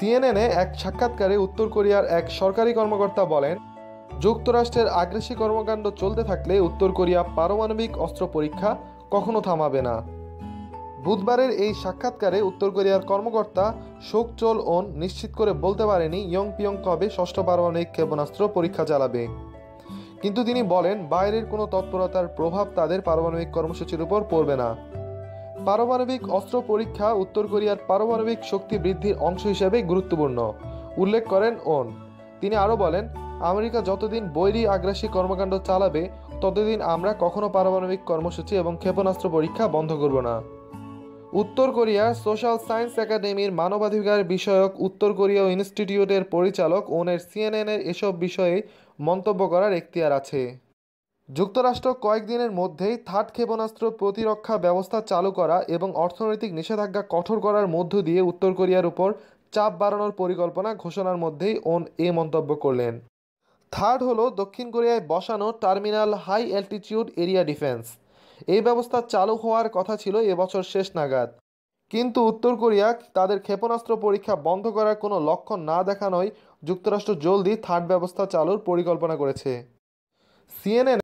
সিএনএনে এক সাক্ষাৎকারে উত্তর কোরিয়ার এক সরকারি কর্মকর্তা বলেন, যুক্তরাষ্ট্রের আগ্রাসী কর্মকাণ্ড চলতে থাকলে উত্তর কোরিয়া পারমাণবিক অস্ত্র পরীক্ষা কখনো থামাবে না। বুধবারের এই সাক্ষাৎকারে উত্তর কোরিয়ার কর্মকর্তা শোক চোল ওন নিশ্চিত করে বলতে পারেনি ইয়ং পিয়ং কবে ষষ্ঠ পারমাণবিক ক্ষেপণাস্ত্র পরীক্ষা চালাবে। কিন্তু তিনি বলেন, বাইরের কোনো তৎপরতার প্রভাব তাদের পারমাণবিক কর্মসূচির উপর পড়বে না। পারমাণবিক অস্ত্র পরীক্ষা উত্তর কোরিয়ার পারমাণবিক শক্তি বৃদ্ধির অংশ হিসেবে গুরুত্বপূর্ণ, উল্লেখ করেন ওন। তিনি আরও বলেন, আমেরিকা যতদিন বৈরী আগ্রাসী কর্মকাণ্ড চালাবে, ততদিন আমরা কখনো পারমাণবিক কর্মসূচি এবং ক্ষেপণাস্ত্র পরীক্ষা বন্ধ করব না। উত্তর কোরিয়ার সোশ্যাল সায়েন্স একাডেমির মানবাধিকার বিষয়ক উত্তর কোরিয়া ইনস্টিটিউটের পরিচালক ওনের সিএনএনের এসব বিষয়ে মন্তব্য করার এখতিয়ার আছে। যুক্তরাষ্ট্র কয়েকদিনের মধ্যেই থার্ড ক্ষেপণাস্ত্র প্রতিরক্ষা ব্যবস্থা চালু করা এবং অর্থনৈতিক নিষেধাজ্ঞা কঠোর করার মধ্য দিয়ে উত্তর কোরিয়ার উপর চাপ বাড়ানোর পরিকল্পনা ঘোষণার মধ্যেই ওন এ মন্তব্য করলেন। থার্ড হলো দক্ষিণ কোরিয়ায় বসানো terminal high altitude area defence. এই ব্যবস্থা চালু হওয়ার কথা ছিল এবছর শেষ নাগাদ। কিন্তু উত্তর কোরিয়া তাদের ক্ষেপণাস্ত্র পরীক্ষা বন্ধ করার কোনো লক্ষণ না দেখানোয় যুক্তরাষ্ট্র জলদি থার্ড ব্যবস্থা চালুর পরিকল্পনা করেছে। সিএনএন